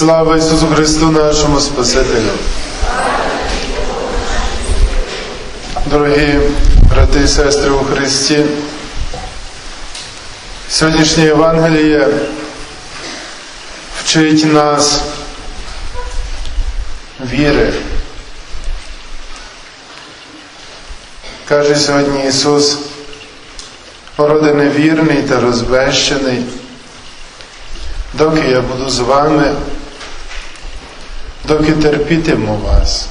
Слава Ісусу Христу, нашому Спасителю. Дорогі брати і сестри у Христі, сьогоднішнє Євангеліє вчить нас віри. Каже сьогодні Ісус, породи невірний та розбещений, доки я буду з вами, доки терпітиму вас.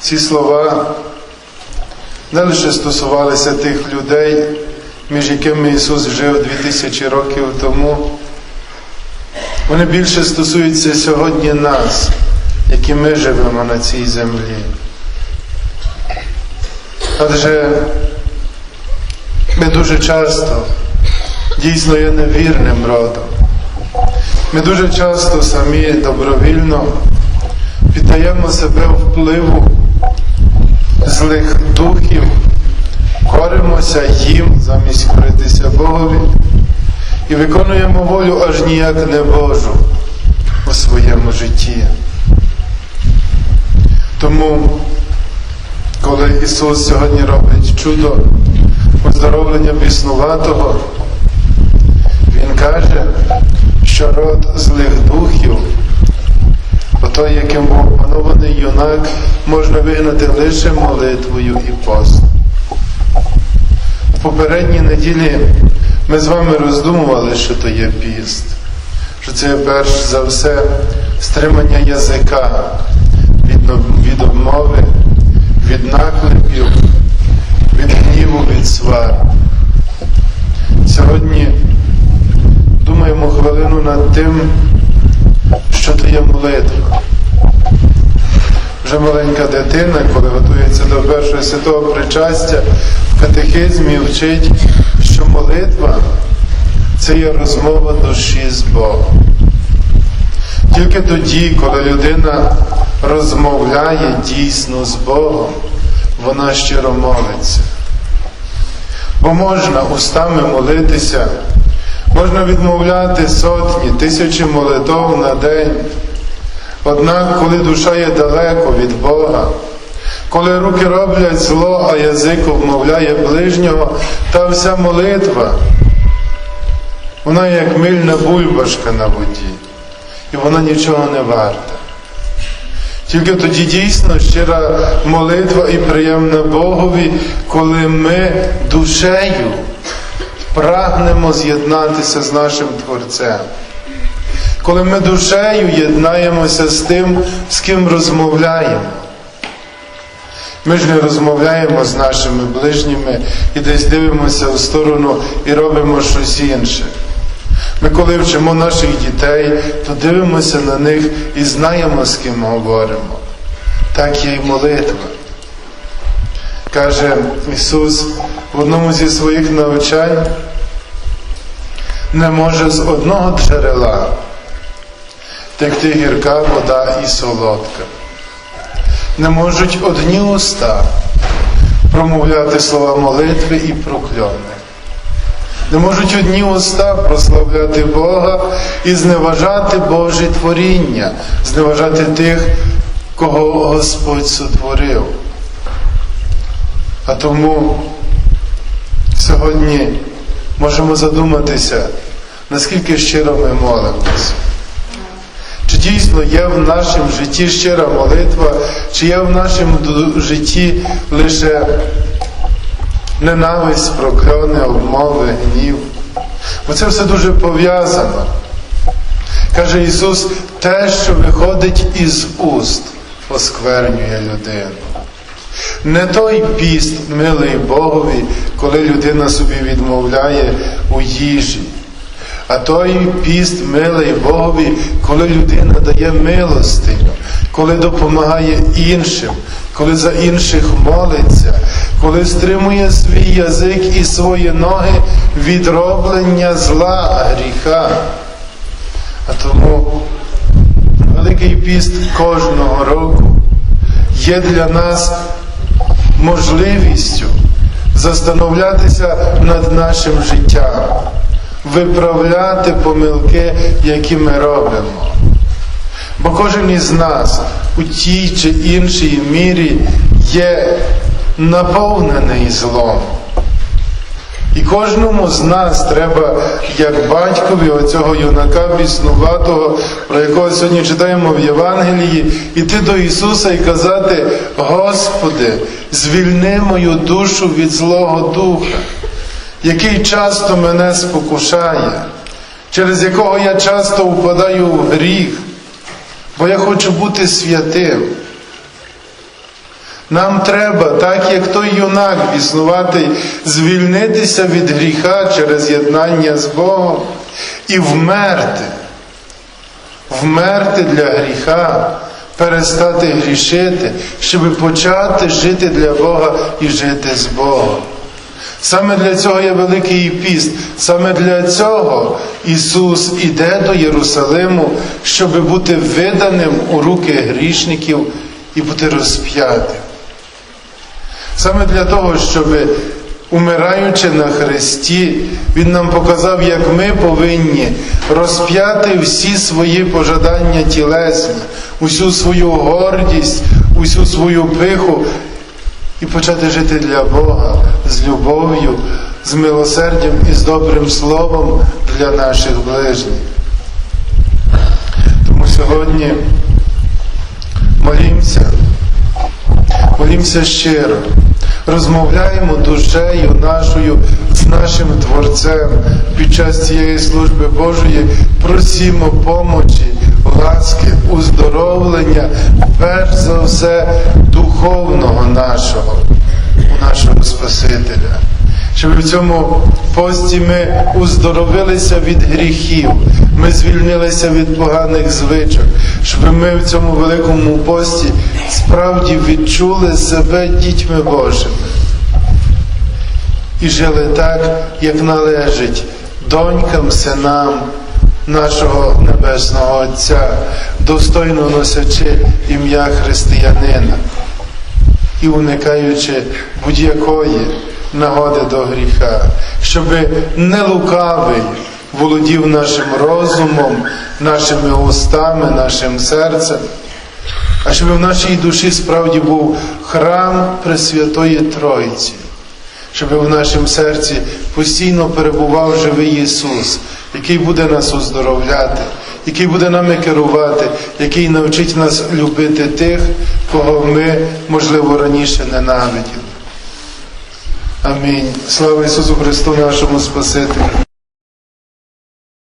Ці слова не лише стосувалися тих людей, між якими Ісус жив 2000 років тому, вони більше стосуються сьогодні нас, які ми живемо на цій землі. Адже ми дуже часто дійсно є невірним родом. Ми дуже часто самі добровільно піддаємо себе впливу злих духів, коримося їм замість коритися Богові і виконуємо волю аж ніяк не Божу у своєму житті. Тому, коли Ісус сьогодні робить чудо оздоровлення біснуватого, Він каже, що род злих духів, отой, яким був опанований юнак, можна вигнати лише молитвою і постом. В попередній неділі ми з вами роздумували, що то є піст, що це перш за все стримання язика від, від обмови, від наклепів, від гніву, від свар. Сьогодні думаємо хвилину над тим, що то є молитва. Вже маленька дитина, коли готується до першого святого причастя, в катехизмі вчить, що молитва це є розмова душі з Богом. Тільки тоді, коли людина розмовляє дійсно з Богом, вона щиро молиться. Бо можна устами молитися, можна відмовляти сотні, тисячі молитов на день. Однак, коли душа є далеко від Бога, коли руки роблять зло, а язик обмовляє ближнього, та вся молитва, вона як мильна бульбашка на воді, і вона нічого не варта. Тільки тоді дійсно щира молитва і приємна Богові, коли ми душею прагнемо з'єднатися з нашим Творцем. Коли ми душею єднаємося з тим, з ким розмовляємо. Ми ж не розмовляємо з нашими ближніми і десь дивимося в сторону і робимо щось інше. Ми, коли вчимо наших дітей, то дивимося на них і знаємо, з ким говоримо. Так є й молитва. Каже Ісус в одному зі своїх навчань, не може з одного джерела текти гірка вода і солодка. Не можуть одні уста промовляти слова молитви і прокльони. Не можуть одні уста прославляти Бога і зневажати Боже творіння, зневажати тих, кого Господь сотворив. А тому сьогодні можемо задуматися, наскільки щиро ми молимося. Чи дійсно є в нашому житті щира молитва, чи є в нашому житті лише ненависть, прокльони, обмови, гнів? Бо це все дуже пов'язано. Каже Ісус, те, що виходить із уст, осквернює людину. Не той піст, милий Богові, коли людина собі відмовляє у їжі. А той піст милий Богові, коли людина дає милостиню, коли допомагає іншим, коли за інших молиться, коли стримує свій язик і свої ноги від роблення зла, гріха. А тому Великий піст кожного року є для нас можливістю застановлятися над нашим життям, виправляти помилки, які ми робимо. Бо кожен із нас у тій чи іншій мірі є наповнений злом. І кожному з нас треба, як батькові оцього юнака біснуватого, про якого сьогодні читаємо в Євангелії, іти до Ісуса і казати: Господи, звільни мою душу від Злого Духа, який часто мене спокушає, через якого я часто впадаю в гріх, бо я хочу бути святим. Нам треба, так як той юнак біснуватий, звільнитися від гріха через єднання з Богом і вмерти. Вмерти для гріха, перестати грішити, щоб почати жити для Бога і жити з Богом. Саме для цього є Великий піст. Саме для цього Ісус іде до Єрусалиму, щоб бути виданим у руки грішників і бути розп'ятим. Саме для того, щоб, умираючи на Христі, Він нам показав, як ми повинні розп'яти всі свої пожадання тілесні, усю свою гордість, усю свою пиху і почати жити для Бога з любов'ю, з милосердям і з добрим словом для наших ближніх. Тому сьогодні молімося, молімося щиро, розмовляємо душею нашою з нашим Творцем під час цієї служби Божої, просімо помочі, ласки, уздоровлення, перш за все, духовного нашого, нашого Спасителя. Щоб в цьому пості ми уздоровилися від гріхів, ми звільнилися від поганих звичок, щоб ми в цьому великому пості справді відчули себе дітьми Божими. І жили так, як належить донькам, синам нашого Небесного Отця, достойно носячи ім'я християнина і уникаючи будь-якої нагоди до гріха, щоб не лукавий володів нашим розумом, нашими устами, нашим серцем, а щоб в нашій душі справді був храм Пресвятої Тройці, щоб в нашому серці постійно перебував живий Ісус, який буде нас оздоровляти, який буде нами керувати, який навчить нас любити тих, кого ми, можливо, раніше ненавиділи. Амінь. Слава Ісусу Христу, нашому Спасителю.